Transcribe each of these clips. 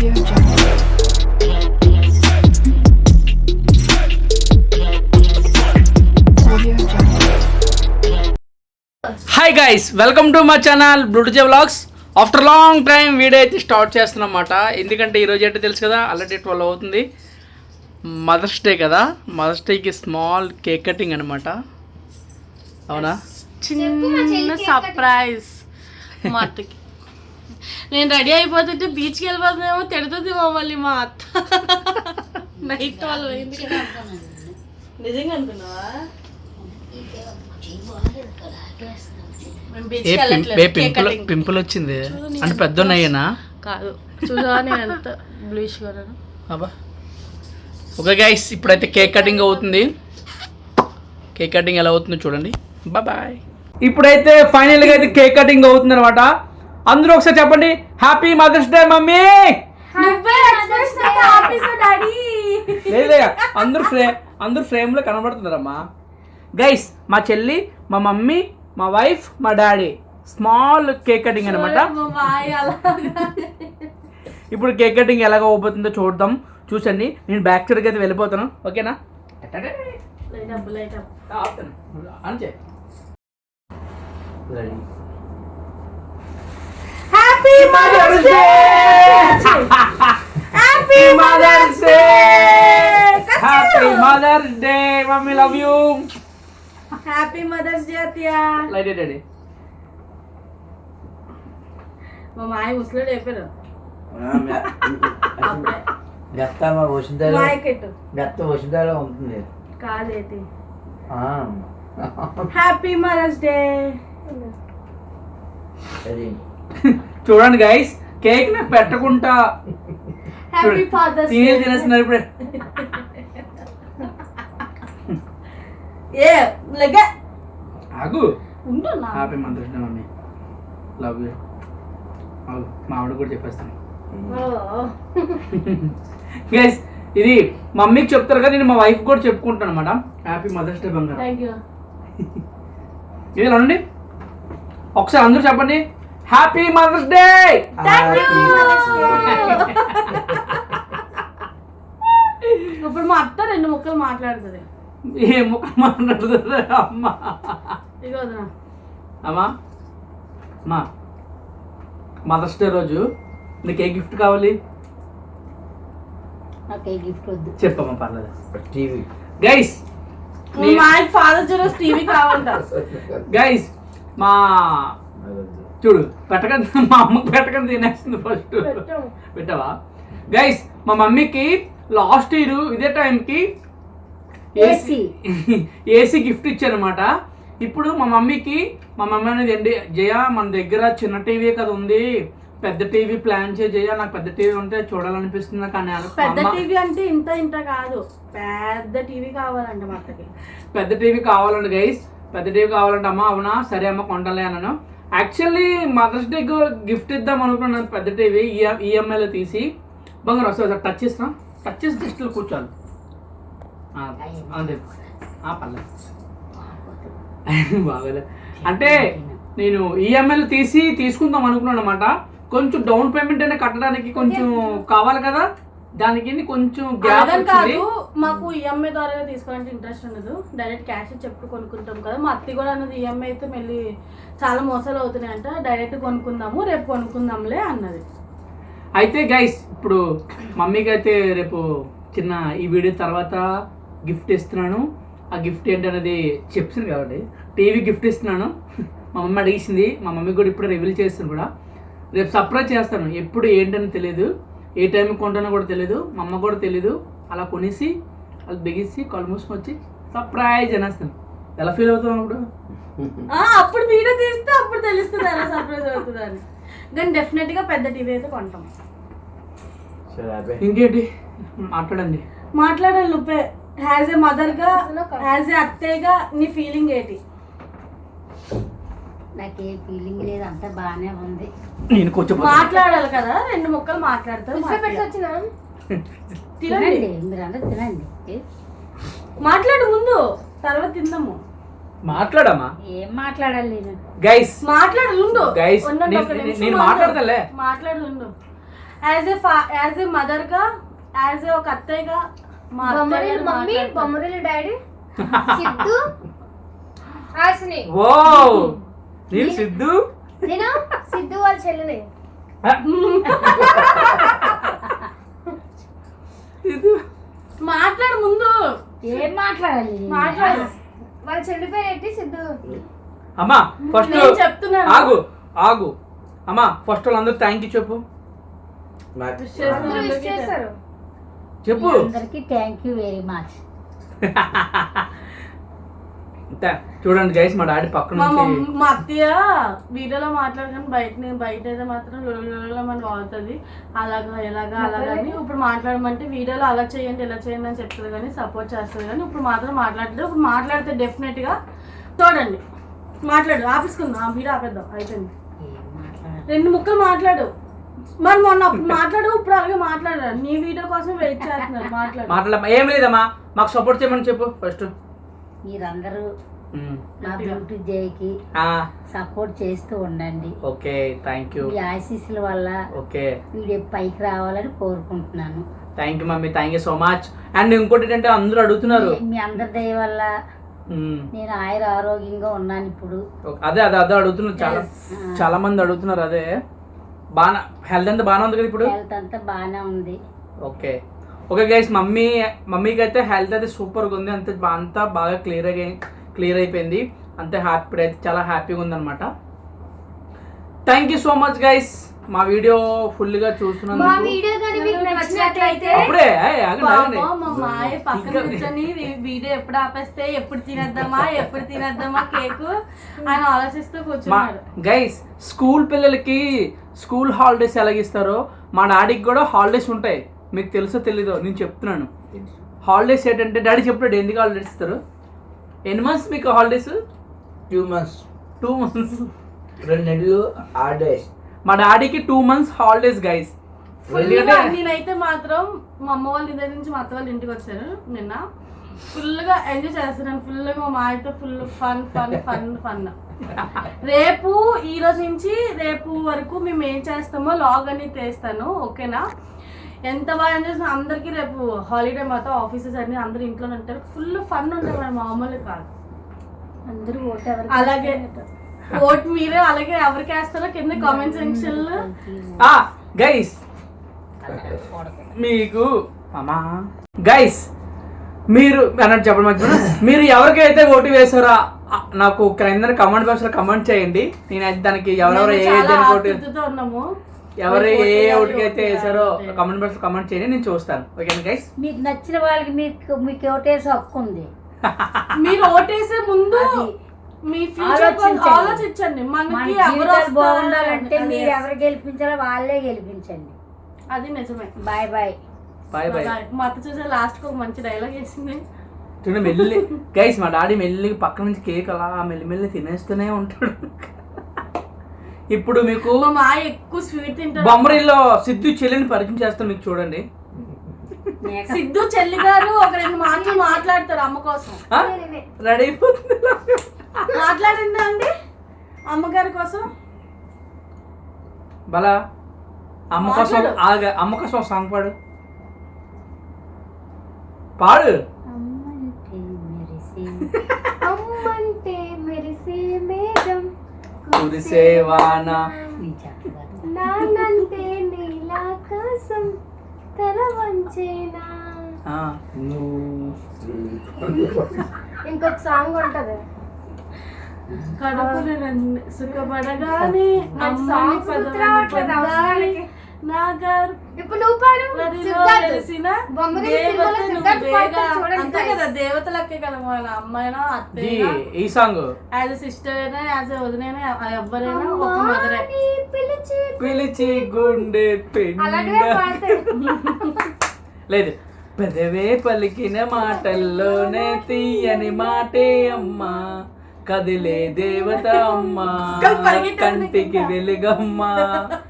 Hi guys welcome to మా channel బ్లూటూజే vlogs after long time video అయితే start చేస్తున్నాం అన్నమాట ఎందుకంటే ఈరోజు ఏంటో తెలుసు కదా ఆల్రెడీ ట్వెల్వ్ అవుతుంది. మదర్స్ డే కదా మదర్స్ డేకి స్మాల్ కేక్ కటింగ్ అనమాట అవునా? చిన్న సర్ప్రైజ్ మా అత్తకి. నేను రెడీ అయిపోతుంటే బీచ్కి వెళ్ళిపోతుందేమో తిడుతుంది మమ్మల్ని మా అత్త. నైట్ వాళ్ళు పోయింది. నిజంగా అనుకున్నావా? పింపుల్ వచ్చింది అంటే పెద్ద ఉన్నాయేనా కాదు. చూసా నేను ఎంత బ్లూష్ అబ్బా. ఓకే గైస్ ఇప్పుడైతే కేక్ కటింగ్ అవుతుంది. కేక్ కటింగ్ ఎలా అవుతుందో చూడండి. బాయ్ ఇప్పుడైతే ఫైనల్గా అయితే కేక్ కటింగ్ అవుతుంది అనమాట అందరూ ఒకసారి చెప్పండి. Happy mother's day mummy! లేదా అందరూ ఫ్రేమ్ అందరూ ఫ్రేమ్లో కనబడుతున్నారమ్మా. గైస్ మా చెల్లి మా మమ్మీ మా వైఫ్ మా డాడీ. స్మాల్ కేక్ కటింగ్ అనమాట ఇప్పుడు కేక్ కటింగ్ ఎలాగ అవుతుందో చూద్దాం. చూసండి నేను బ్యాక్ సైడ్కి అయితే వెళ్ళిపోతాను. ఓకేనా. అంతే happy mother's day happy mother's day happy mother's day mummy love you happy mother's day అత్తయ్య లైట్ డాడీ మా మాయ ముసలాడు అయిపోయారు మెత్త మా వసుంధర మెత్త వసుంధర ఉంటుంది. కాదేటి ఆ, హ్యాపీ మదర్స్ డే చూడండి గైస్ కేక్ నాకు పెట్టకుండా తినే తినేస్తున్నారు ఇప్పుడే. ఏ ఆగు. Happy mummy. లవ్ యూ మా ఆవిడ కూడా చెప్పేస్తాను. గైస్ ఇది మమ్మీకి చెప్తారు కదా నేను మా వైఫ్ కూడా చెప్పుకుంటాను అనమాట హ్యాపీ మదర్స్ డే బంగారం. ఇది ఉండండి ఒకసారి అందరూ చెప్పండి. హ్యాపీ మదర్స్ డే ఇప్పుడు మా అత్త రెండు ముక్కలు మాట్లాడుతుంది. ఏ ముఖ మాట్లాడుతుంది? అమ్మా. అమ్మా. అమ్మా. మదర్స్ డే రోజు నీకు ఏ గిఫ్ట్ కావాలి? చెప్పమ్మా పర్లేదు. టీవీ. గైస్ మా ఫాదర్స్ డే రోజు టీవీ కావాలంట. గైస్ మా చూడు పెట్టకండి మా అమ్మకి పెట్టకండి తినేస్తుంది ఫస్ట్. పెట్టావా? గైస్ మా మమ్మీకి లాస్ట్ ఇయర్ ఇదే టైంకి ఏసీ ఏసీ గిఫ్ట్ ఇచ్చారనమాట ఇప్పుడు మా మమ్మీకి మా మమ్మీ అనేది ఏంటి? జయ మన దగ్గర చిన్న టీవీ కదా ఉంది. పెద్ద టీవీ ప్లాన్ చేయ జయ నాకు పెద్ద టీవీ ఉంటే చూడాలనిపిస్తుంది కానీ పెద్ద టీవీ అంటే ఇంత ఇంత కాదు. పెద్ద టీవీ కావాలంట మా పెద్ద టీవీ కావాలండి గైస్ పెద్ద టీవీ కావాలంటే అమ్మ అవునా? సరే అమ్మ కొంటలే అన్నాను. యాక్చువల్లీ మదర్స్ డేకి గిఫ్ట్ ఇద్దాం అనుకున్నాను పెద్ద టీవీ ఈఎంఐలో తీసి. బంగారు వస్తుంది సార్ టచ్ చేస్తున్నా టచ్ చేసి జస్ట్ కూర్చోాలి అంతే పర్లేదు. బాగాలే అంటే నేను ఈఎంఐలు తీసి తీసుకుందాం అనుకున్నాను అనమాట కొంచెం డౌన్ పేమెంట్ అయినా కట్టడానికి కొంచెం కావాలి కదా. దానికి కొంచెం గ్యాప్ కాదు. మాకు ఈఎంఐ ద్వారా తీసుకోవాలంటే ఇంట్రెస్ట్ ఉండదు. డైరెక్ట్ క్యాష్ చెప్పుడు కొనుక్కుంటాం కదా. మా అత్తి కూడా అన్నది ఈఎంఐ అయితే మళ్ళీ చాలా మోసాలు అవుతున్నాయంట. డైరెక్ట్ కొనుక్కుందాము రేపు కొనుక్కుందాంలే అన్నది. అయితే గైస్ ఇప్పుడు మమ్మీకి అయితే రేపు చిన్న ఈ వీడియో తర్వాత గిఫ్ట్ ఇస్తున్నాను. ఆ గిఫ్ట్ ఏంటనేది చెప్తుంది కాబట్టి టీవీ గిఫ్ట్ ఇస్తున్నాను. మా మమ్మీ అడిగేసింది. మా మమ్మీ కూడా ఇప్పుడే రివీల్ చేస్తాను కూడా. రేపు సర్ప్రైజ్ చేస్తాను. ఎప్పుడు ఏంటని తెలియదు. ఏ టైంకి కొంటానో కూడా తెలియదు మా అమ్మ కూడా తెలియదు అలా కొనేసి అది బిగిసి కళ్ళు మూసుకొని వచ్చి సర్ప్రైజ్ అనేస్తాను. ఎలా ఫీల్ అవుతాం అప్పుడు? ఆ, అప్పుడు వీడియో తీస్తే అప్పుడు తెలుస్తుంది ఎలా సర్ప్రైజ్ అవుతుంది అని కానీ డెఫినెట్గా పెద్ద టీవీ అయితే కొంటాం. ఇంకేంటి? మాట్లాడండి. మాట్లాడాలి నువ్వే. యాజ్ ఏ మదర్గా యాజ్ ఏ అత్తయ్యగా నీ ఫీలింగ్ ఏంటి? నాకు ఏ ఫీలింగ్ లేదు అంతా బాగానే ఉంది. నేను కొంచెం మాట్లాడాలి కదా రెండు ముక్కలు మాట్లాడతారు తినండి. తినండి మీరు అందరూ తినండి. ఏ- మాట్లాడు ముందు తర్వాత తిందాము. మాట్లాడమ్మా. ఏం మాట్లాడాలి నేను? గైస్ మాట్లాడు ఉండు. ఉండండి నేను-. మాట్లాడతాలే. మాట్లాడు. ఉండు. యాజ్ ఏ యాజ్ ఏ మదర్గా యాజ్ ఏ ఒక అత్తయ్యగా మా మమ్మీ. బొమ్మరిల్లు డాడీ సిద్ధు హాసిని. ఓ నేను సిద్ధు. నేను సిద్ధు వాళ్ళ చెల్లెని సిద్ధు. మాట్లాడు ముందు. ఏం మాట్లాడాలి? మాట్లాడు. వాళ్ళ చెల్లి పేరు ఏంటి? సిద్ధు. అమ్మా ఫస్ట్ నేను చెప్తున్నాను. ఆగు ఆగు. అమ్మా ఫస్ట్ వాళ్ళందరూ థ్యాంక్ యూ చెప్పు. అందరూ చేశారు. చెప్పు. అందరికి థ్యాంక్ యూ వెరీ మచ్ చూడండి గైస్ మా డాడీ పక్క మా అత్తయ్య వీడియోలో మాట్లాడగానే బయట బయట అయితే మాత్రం మనకు అవుతుంది అలాగా ఎలాగా అలాగా అని ఇప్పుడు మాట్లాడమంటే వీడియోలో అలా చేయండి ఇలా చేయండి అని చెప్తుంది కానీ సపోర్ట్ చేస్తుంది కానీ ఇప్పుడు మాత్రం మాట్లాడలేదు ఇప్పుడు మాట్లాడితే డెఫినెట్గా చూడండి మాట్లాడు ఆఫీస్కుందాం ఆ వీడియో ఆపేద్దాం అయిపోయింది రెండు ముక్కలు మాట్లాడు మరి మొన్న అప్పుడు మాట్లాడు ఇప్పుడు అలాగే మాట్లాడారు నీ వీడియో కోసం వెయిట్ చేస్తున్నారు మాట్లాడు మాట్లాడమ్మా ఏం లేదమ్మా మాకు సపోర్ట్ చేయమని చెప్పు ఫస్ట్ మీరందరూ నా బ్యూటీ జైకి సపోర్ట్ చేస్తూ ఉండండి. ఓకే థ్యాంక్ యూ మీ ఆశీస్సుల వల్ల ఓకే. వీడియో పైకి రావాలని కోరుకుంటున్నాను. Thank you mummy thank you so much and ఇంకోటి ఏంటంటే అందరూ అడుగుతున్నారు. మీ- అందరి దయ వల్ల. నేను ఆయుర ఆరోగ్యంగా ఉన్నాను ఇప్పుడు. అదే అదే అదే అడుగుతున్నారు. చాలా. చాలా మంది అడుగుతున్నారు అదే. బాగా హెల్త్ అంతా బాగానే ఉంది కదా ఇప్పుడు? హెల్త్ అంతా బాగానే ఉంది. ఓకే. ఓకే గైస్ మమ్మీ మమ్మీకి అయితే హెల్త్ అయితే సూపర్గా ఉంది. అంతే అంతా బాగా క్లియర్ అయి క్లియర్ అయిపోయింది. అంతే హ్యాపీ అయితే చాలా హ్యాపీగా ఉందన్నమాట. Thank you so much guys మా వీడియో ఫుల్గా మా చూస్తున్నందుకు. వీడియో కానీ మీకు నచ్చినట్లయితే అప్పుడే ఏయ్, ఆగండి, ఆగండి. పాపం మా మాయ పక్కన ఇంకా- కూర్చొని వీ- వీడియో ఎప్పుడు ఆపేస్తే ఎప్పుడు తినేద్దామా ఎప్పుడు తినేద్దామా కేకు అని ఆలోచిస్తూ గైస్ స్కూల్ పిల్లలకి స్కూల్ హాలిడేస్ ఎలాగిస్తారో మా డాడీకి కూడా హాలిడేస్ ఉంటాయి. మీకు తెలుసో తెలీదో నేను చెప్తున్నాను. హాలిడేస్ ఏంటంటే డాడీ చెప్పాడు ఎందుకు హాలిడేస్ ఇస్తారు? ఎన్ని మంత్స్ మీకు holidays two months two months రెండు నెలలు ఆర్ డేస్ మా డాడీకి టూ మంత్స్ హాలిడేస్ గైస్ నేనైతే మాత్రం మా అమ్మ వాళ్ళ దగ్గర నుంచి మా అత్త వాళ్ళ ఇంటికి వచ్చారు నిన్న. ఫుల్గా ఎంజాయ్ చేస్తున్నాను. ఫుల్గా మా మాయతో full fun fun fun fun రేపు ఈ రోజు నుంచి రేపు వరకు మేము ఏం చేస్తామో లాగ్ అని తీస్తాను. ఓకేనా ఎంత బాగా ఎంజాయ్ చేసిన అందరికీ రేపు హాలిడే మాతో ఆఫీసెస్ అన్ని అందరు ఇంట్లోనే ఉంటారు. ఫుల్ ఫన్ ఉంటుంది మన మామూలు కాదు. అందరూ ఓటు అలాగే ఓట్ మీరే అలాగే ఎవరికి వేస్తారో కింద కామెంట్ సెక్షన్లో. గైస్ మీకు గైస్ మీరు అన్నట్టు చెప్పడం మర్చిపోయినా మీరు ఎవరికైతే ఓటు వేసారో నాకు క్రింద కమెంట్ బాక్స్లో కమెంట్ చేయండి. నేను దానికి ఎవరెవరు ఏ దానికి ఓటు ఉన్నాము. ఎవరు ఏ ఓటుకి అయితే వేసారో. కమెంట్ బాక్స్ కమెంట్ చేయండి నేను చూస్తాను. ఓకేనా గైస్ మీకు నచ్చిన వాళ్ళకి మీకు మీకు ఒకటేసి హక్కు ఉంది. మీరు ఓటేసే ముందు మీ ఫ్యూచర్ ఆలోచించండి. ఆలోచించండి. మన మనకి ఎవరు బాగుండాలంటే మీరు ఎవరు గెలిపించాలో వాళ్ళే గెలిపించండి. అది నిజమే. బాయ్ బాయ్ బాయ్ బాయ్ మా అత్త చూసే లాస్ట్ ఒక మంచి డైలాగ్ వేసింది చూడండి మెల్లి గైస్ మా డాడీ మెల్లి పక్క నుంచి కేక్ అలా మెల్లి మెల్లి తినేస్తూనే ఉంటాడు. ఇప్పుడు మీకు మా ఎక్కువ స్వీట్ తింటారు బొమ్మరిలో సిద్ధు చెల్లిని పరిచయం చేస్తాను మీకు చూడండి. సిద్ధు చెల్లి గారు ఒక రెండు మాటలు మాట్లాడతారు అమ్మ కోసం. రెడీ అయిపోతుంది మాట్లాడిందా అండి? అమ్మగారి కోసం? బలా అమ్మ కోసం. ఆగ అమ్మ కోసం సాంగ్ పాడు. పాడు. కురిసే వాన నేను చక్కగా నానంటే నీలాకాశం తల వంచేనా? ఆ, ఇంకొక సాంగ్ ఉంటది. కడుపులు సుఖపడగానే నాకు అమ్మని songs పదవిని గుర్తు రావట్లేదు పొందాలి. అవసరానికి. నా గారు ఇప్పుడు నువ్వు పాడు చూడండి అంతే. కదా దేవతలకే కదా మన అమ్మాయినా అత్తయ్య ఈ సాంగ్ యాజ్ సిస్టర్ అయినా యాజ్ వదినైనా ఎవరైనా ఒక మదరే. పిలిచి పిలిచి గుండె. లేదు. పెదవే పలికిన మాటల్లోనే తీయని మాటే అమ్మా. కదిలే దేవత అమ్మా. కంటికి. వెలుగమ్మా.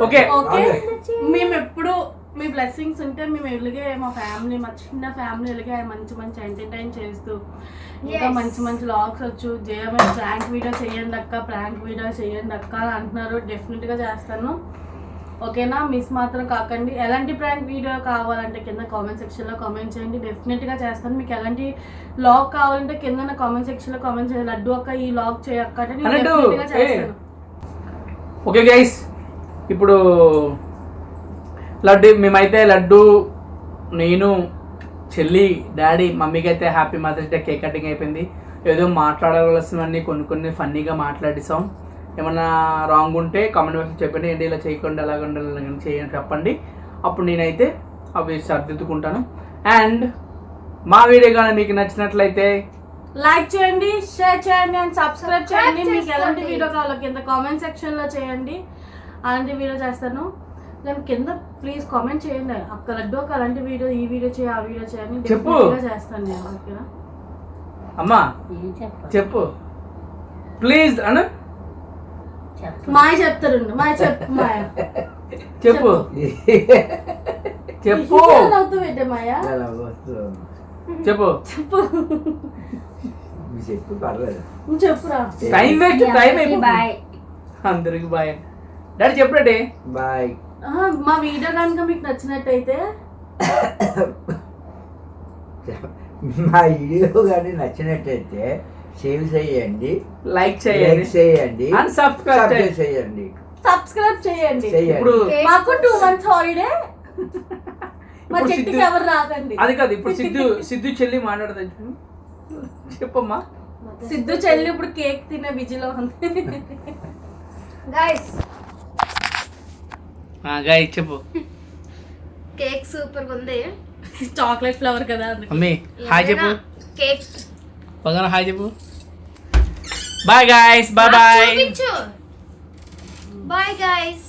Okay okay. మేము ఎప్పుడు మీ బ్లెస్సింగ్స్ ఉంటే మేము ఇలాగే మా ఫ్యామిలీ మా చిన్న ఫ్యామిలీ ఇలాగే మంచి మంచి ఎంటర్టైన్ చేస్తూ ఇంకా. మంచి మంచి లాగ్స్ వచ్చు. జయమే ప్రాంక్ వీడియో చేయండి అక్క ప్రాంక్ వీడియో చేయండి అక్క అని అంటున్నారు. డెఫినెట్గా చేస్తాను. ఓకేనా? మిస్ మాత్రం కాకండి. ఎలాంటి ప్రాంక్ వీడియో కావాలంటే కింద కామెంట్ సెక్షన్లో కామెంట్ చేయండి. డెఫినెట్గా చేస్తాను. మీకు ఎలాంటి లాగ్ కావాలంటే కింద కామెంట్ సెక్షన్లో కామెంట్ చేయండి. లడ్డు అక్క ఈ లాగ్ చేయక్క ఓకే గైస్ ఇప్పుడు లడ్డు మేమైతే లడ్డు నేను చెల్లి డాడీ మమ్మీకి అయితే happy mother's day cake cutting అయిపోయింది. ఏదో మాట్లాడవలసినవన్నీ కొన్ని కొన్ని ఫన్నీగా మాట్లాడిస్తాం ఏమన్నా రాంగ్ ఉంటే కామెంట్ బాక్స్లో చెప్పండి. ఏంటి ఇలా చేయకుండా అలాగ ఉండాలి చేయండి చెప్పండి. అప్పుడు నేనైతే అవి సర్దిద్దుకుంటాను. అండ్ మా వీడియో కానీ మీకు నచ్చినట్లయితే లైక్ చేయండి షేర్ చేయండి అండ్ సబ్స్క్రైబ్ చేయండి. మీకు. ఎలాంటి వీడియో కావాలో కింద కామెంట్ సెక్షన్లో చేయండి. అలాంటి వీడియో చేస్తాను. దాని కింద ప్లీజ్ కామెంట్ చేయండి. అక్క లడ్డు ఒక అలాంటి వీడియో ఈ వీడియో చేయి ఆ వీడియో చేయని చెప్పు. చేస్తాను నేను ఓకేనా? అమ్మా చెప్పు. ప్లీజ్ అను. చెప్పు మాయ చెప్తారు మాయ చెప్పు మాయ. చెప్పు. చెప్పు. నవ్వుతూ పెట్టే మాయ. చెప్పు. చెప్పు. చెప్పు పర్లేదు. నువ్వు చెప్పురా. టైం వేస్ట్ టైం అయిపోయింది బాయ్. అందరికి బాయ్. డాడీ చెప్పండి బాయ్. ఆహా, మా వీడియో కనుక మీకు నచ్చినట్టయితే. మా వీడియో కానీ నచ్చినట్టయితే సేవ్ చేయండి. లైక్ చేయండి. లైక్ చేయండి. Subscribe Subscribe చేయండి. సబ్స్క్రైబ్ చేయండి. చేయండి. ఇప్పుడు మాకు టూ మంత్స్ హాలిడే అది కాదు ఇప్పుడు సిద్ధు సిద్ధు చెల్లి మాట్లాడదా చెప్పమ్మా. సిద్ధు చెల్లి ఇప్పుడు కేక్ తినే బిజీలో ఉంది. గైస్ గాయ చెప్పు. కేక్ సూపర్ ఉంది. చాక్లెట్ ఫ్లేవర్ కదా హాయ్ చెప్పు. కేక్ పగన హాయ్ చెప్పు bye guys bye bye bye guys